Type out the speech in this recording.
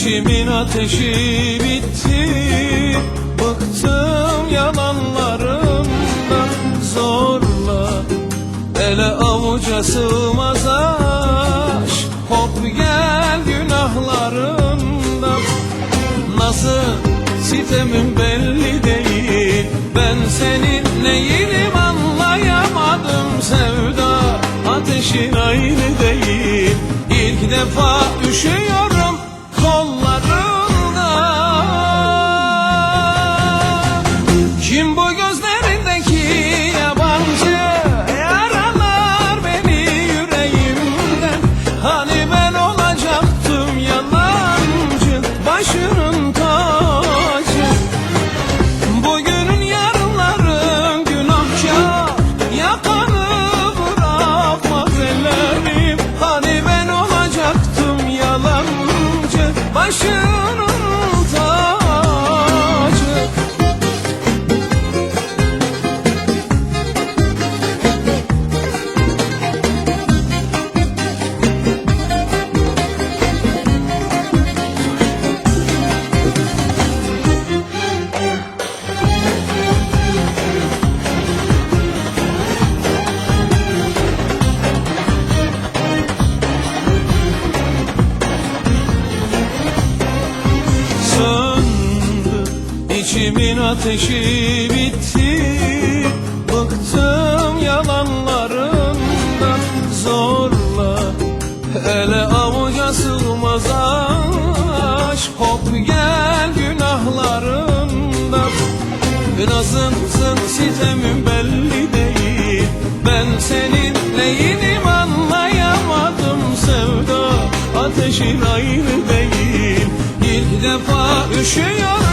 İçimin ateşi bitti. Bıktım yalanlarından Zorla. Ele avuca sığmaz aşk. Hop gel günahlarından Nasıl sitemim belli değil. Ben senin neyinim anlayamadım Sevda. Ateşin aynı değil. İlk defa üşüyorum İçimin ateşi bitti. Bıktım yalanlarından Zorla ele avuca sığmaz aşk. Hop gel günahlarından Nazımsın sitemim belli değil. Ben senin neyinim anlayamadım. Sevda Ateşin ayrı değil. İlk defa üşüyorum